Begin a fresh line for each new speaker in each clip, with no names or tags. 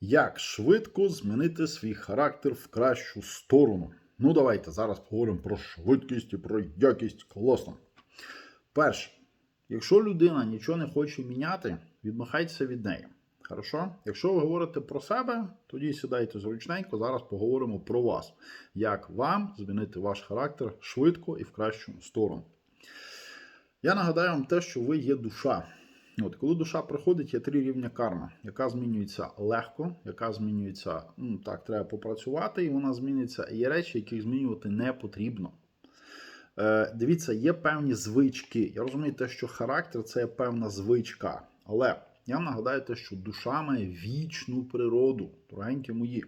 Як швидко змінити свій характер в кращу сторону? Ну, давайте зараз поговоримо про швидкість і про якість класно. Перше, якщо людина нічого не хоче міняти, відмахайтеся від неї. Хорошо? Якщо ви говорите про себе, тоді сідайте зручненько. Зараз поговоримо про вас. Як вам змінити ваш характер швидко і в кращу сторону. Я нагадаю вам те, що ви є душа. От, коли душа приходить, є три рівня карми, яка змінюється легко, яка змінюється, ну так, треба попрацювати, і вона зміниться. Є речі, яких змінювати не потрібно. Е, Дивіться, є певні звички. Я розумію те, що характер це є певна звичка. Але я вам нагадаю те, що душа має вічну природу, дорогенькі мої.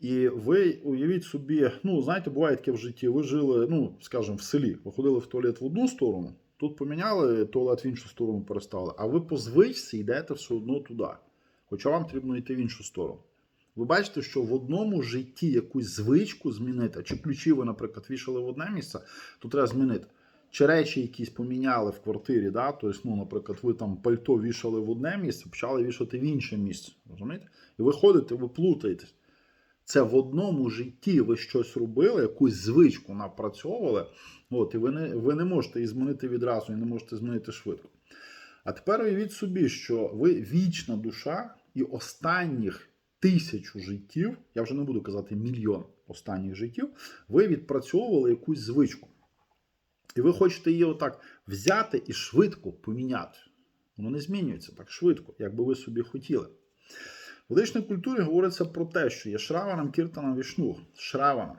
І ви уявіть собі, ну, знаєте, буває таке в житті, ви жили, ну, скажімо, в селі, ви ходили в туалет в одну сторону, тут поміняли, туалет в іншу сторону перестали, а ви по звичці йдете все одно туди. Хоча вам потрібно йти в іншу сторону. Ви бачите, що в одному житті якусь звичку змінити, чи ключі ви, наприклад, вішали в одне місце, то треба змінити. Чи речі якісь поміняли в квартирі, да? тобто, ну, наприклад, ви там пальто вішали в одне місце, почали вішати в інше місце. розумієте? І ви ходите, ви плутаєтесь. Це в одному житті ви щось робили, якусь звичку напрацьовували, от, і ви не, ви не можете її змінити відразу, і не можете змінити швидко. А тепер уявіть собі, що ви вічна душа, і останніх тисячу життів, я вже не буду казати мільйон останніх життів, ви відпрацьовували якусь звичку. І ви хочете її отак взяти і швидко поміняти. Воно не змінюється так швидко, як би ви собі хотіли. В ведичній культурі говориться про те, що є шраванам кіртанам вішну. Шраванам.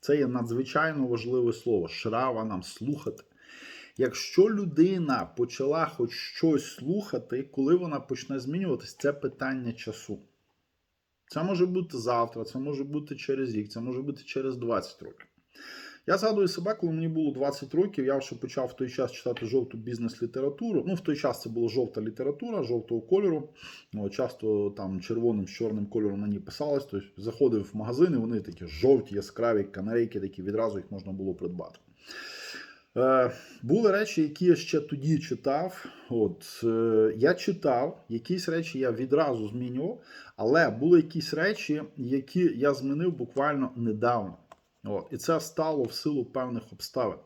Це є надзвичайно важливе слово. Шраванам слухати. Якщо людина почала хоч щось слухати, коли вона почне змінюватись, це питання часу. Це може бути завтра, це може бути через рік, це може бути через 20 років. Я згадую себе, коли мені було 20 років, я вже почав в той час читати жовту бізнес-літературу. Ну, в той час це була жовта література, жовтого кольору. Ну, часто там червоним з чорним кольором ній писалось. Тобто заходив в магазини, вони такі жовті, яскраві канарейки, такі відразу їх можна було придбати. Е, були речі, які я ще тоді читав. От е, я читав, якісь речі я відразу змінював, але були якісь речі, які я змінив буквально недавно. От, і це стало в силу певних обставин.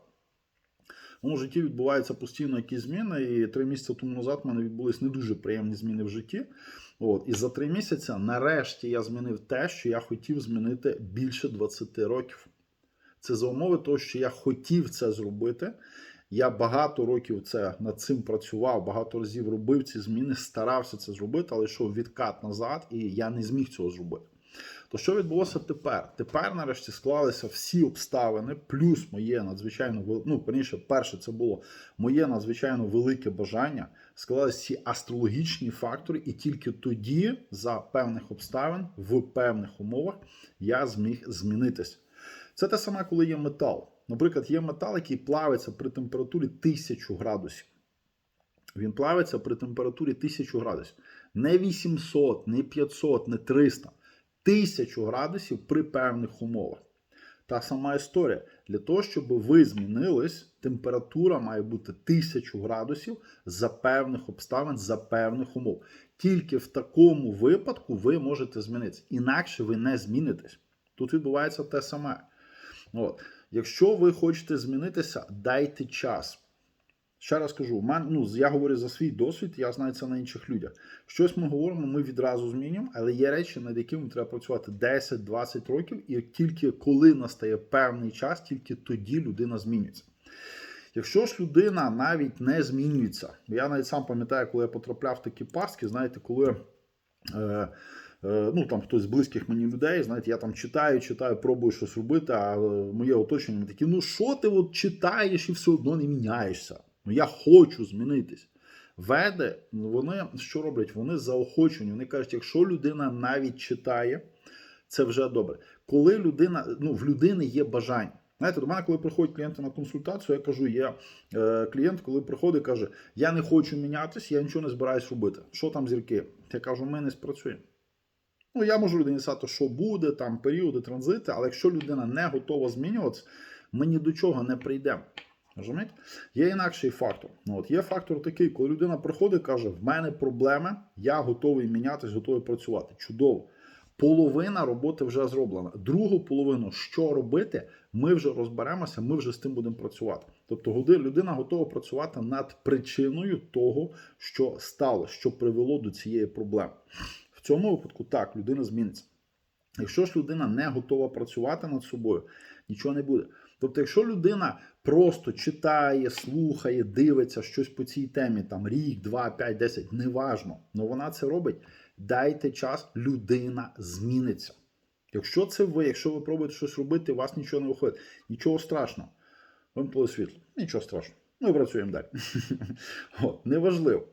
В моєму житті відбуваються постійно якісь зміни, і три місяці тому назад в мене відбулись не дуже приємні зміни в житті. От, і за три місяці, нарешті, я змінив те, що я хотів змінити більше 20 років. Це за умови того, що я хотів це зробити. Я багато років це над цим працював, багато разів робив ці зміни, старався це зробити, але йшов відкат назад, і я не зміг цього зробити. То що відбулося тепер? Тепер, нарешті, склалися всі обставини, плюс моє надзвичайно ну, перніше, перше, це було моє надзвичайно велике бажання. Склалися всі астрологічні фактори, і тільки тоді, за певних обставин, в певних умовах, я зміг змінитись. Це те саме, коли є метал. Наприклад, є метал, який плавиться при температурі 1000 градусів. Він плавиться при температурі 1000 градусів. Не 800, не 500, не 300. 1000 градусів при певних умовах. Та сама історія. Для того, щоб ви змінились, температура має бути 1000 градусів за певних обставин, за певних умов. Тільки в такому випадку ви можете змінитися. Інакше ви не змінитесь. Тут відбувається те саме. От. Якщо ви хочете змінитися, дайте час. Ще раз кажу, мен, ну, я говорю за свій досвід, я знаю це на інших людях. Щось ми говоримо, ми відразу змінюємо, але є речі, над якими треба працювати 10-20 років, і тільки коли настає певний час, тільки тоді людина змінюється. Якщо ж людина навіть не змінюється, я навіть сам пам'ятаю, коли я потрапляв в такі пастки, знаєте, коли. Е, е, Ну, там хтось з близьких мені людей, знаєте, я там читаю, читаю, пробую щось робити, а е, моє оточення такі, ну що ти от читаєш і все одно не міняєшся? Ну я хочу змінитись. Веди, вони що роблять? Вони заохочені. Вони кажуть, якщо людина навіть читає, це вже добре. Коли людина, ну в людини є бажання. Знаєте, до мене, коли приходять клієнти на консультацію, я кажу, є е, клієнт, коли приходить, каже: Я не хочу мінятися, я нічого не збираюсь робити. Що там зірки? Я кажу, ми не спрацюємо. Ну, я можу людині сказати, що буде, там періоди, транзити, але якщо людина не готова змінюватися, ми ні до чого не прийдемо. Розумієте? Є інакший фактор. Ну, от є фактор такий, коли людина приходить і каже: в мене проблеми, я готовий мінятись, готовий працювати. Чудово. Половина роботи вже зроблена. Другу половину, що робити, ми вже розберемося, ми вже з тим будемо працювати. Тобто, людина готова працювати над причиною того, що стало, що привело до цієї проблеми. В цьому випадку так, людина зміниться. Якщо ж людина не готова працювати над собою, нічого не буде. Тобто, якщо людина просто читає, слухає, дивиться щось по цій темі, там рік, два, п'ять, десять, неважно, але вона це робить, дайте час, людина зміниться. Якщо це ви, якщо ви пробуєте щось робити, у вас нічого не виходить, нічого страшного. Вимкнули світло, нічого страшного. Ми працюємо далі. Неважливо.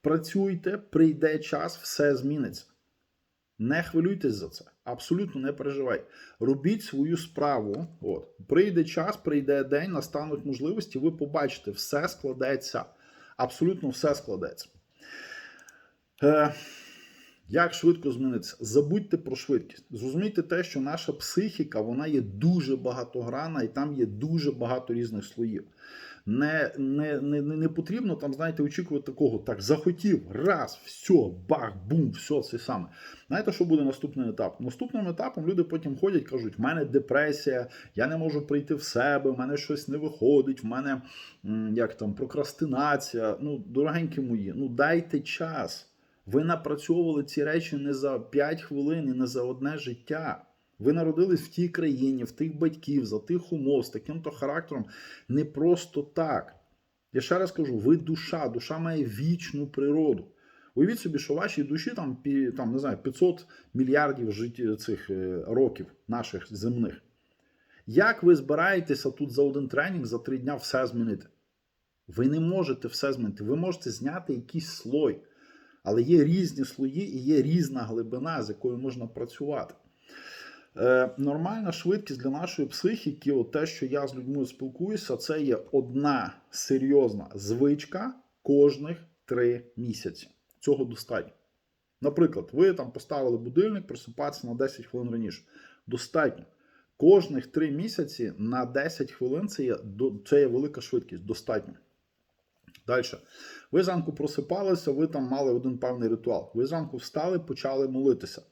Працюйте, прийде час, все зміниться. Не хвилюйтесь за це. Абсолютно не переживайте. Робіть свою справу. От. Прийде час, прийде день, настануть можливості, ви побачите, все складеться. Абсолютно все складеться. Е, як швидко зміниться? Забудьте про швидкість. Зрозумійте те, що наша психіка вона є дуже багатогранна і там є дуже багато різних слоїв. Не, не, не, не, не потрібно там, знаєте, очікувати такого. Так, захотів, раз, все, бах, бум, все це саме. Знаєте, що буде наступний етап? Наступним етапом люди потім ходять, кажуть, в мене депресія, я не можу прийти в себе, в мене щось не виходить, в мене як там прокрастинація. Ну, дорогенькі мої, ну дайте час. Ви напрацьовували ці речі не за 5 хвилин і не за одне життя. Ви народились в тій країні, в тих батьків, за тих умов, з таким-то характером не просто так. Я ще раз кажу: ви душа, душа має вічну природу. Уявіть собі, що вашій душі там, там не знаю, 500 мільярдів цих е, років наших земних. Як ви збираєтеся тут за один тренінг за три дня все змінити? Ви не можете все змінити. Ви можете зняти якийсь слой. Але є різні слої і є різна глибина, з якою можна працювати. Е, нормальна швидкість для нашої психіки, от те, що я з людьми спілкуюся, це є одна серйозна звичка кожних три місяці. Цього достатньо. Наприклад, ви там поставили будильник, просипатися на 10 хвилин раніше. Достатньо. Кожних три місяці на 10 хвилин це є, це є велика швидкість. Достатньо. Далі. Ви зранку просипалися, ви там мали один певний ритуал. Ви зранку встали, почали молитися.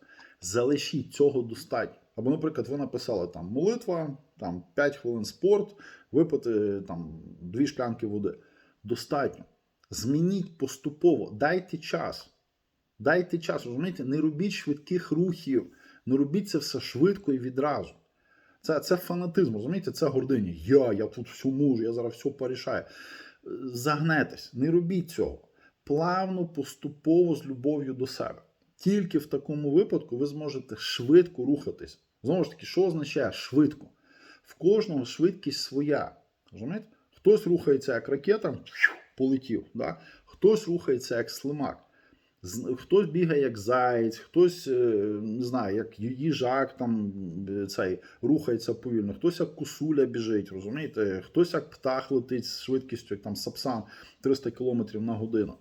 Залишіть цього достатньо. Або, наприклад, ви написали там молитва, там 5 хвилин спорт, випити там 2 шклянки води. Достатньо. Змініть поступово, дайте час. Дайте час, розумієте, не робіть швидких рухів, не робіть це все швидко і відразу. Це, це фанатизм, розумієте, це гординя. Я, я тут все можу, я зараз все порішаю. Загнетесь, не робіть цього. Плавно, поступово з любов'ю до себе. Тільки в такому випадку ви зможете швидко рухатись. Знову ж таки, що означає швидко? В кожного швидкість своя. Розумієте? Хтось рухається як ракета, полетів. Да? Хтось рухається як слимак. Хтось бігає як заєць, хтось е, не знаю, як їжак там е, цей рухається повільно, хтось як кусуля біжить, розумієте? Хтось як птах летить з швидкістю, як там сапсан 300 км на годину.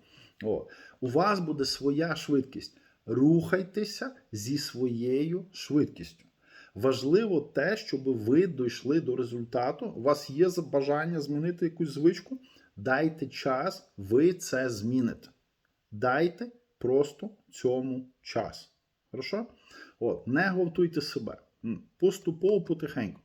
О. У вас буде своя швидкість. Рухайтеся зі своєю швидкістю. Важливо те, щоб ви дійшли до результату. У вас є бажання змінити якусь звичку. Дайте час, ви це зміните. Дайте просто цьому час. Хорошо? От, не гвалтуйте себе. Поступово, потихеньку.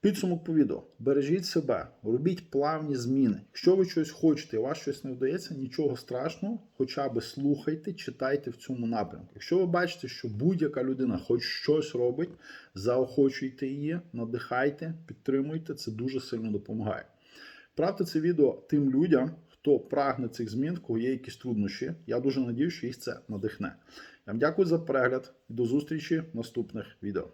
Підсумок по відео. Бережіть себе, робіть плавні зміни. Якщо ви щось хочете, і вас щось не вдається, нічого страшного, хоча би слухайте, читайте в цьому напрямку. Якщо ви бачите, що будь-яка людина хоч щось робить, заохочуйте її, надихайте, підтримуйте, це дуже сильно допомагає. Правте це відео тим людям, хто прагне цих змін, в кого є якісь труднощі. Я дуже надію, що їх це надихне. Я вам дякую за перегляд і до зустрічі в наступних відео.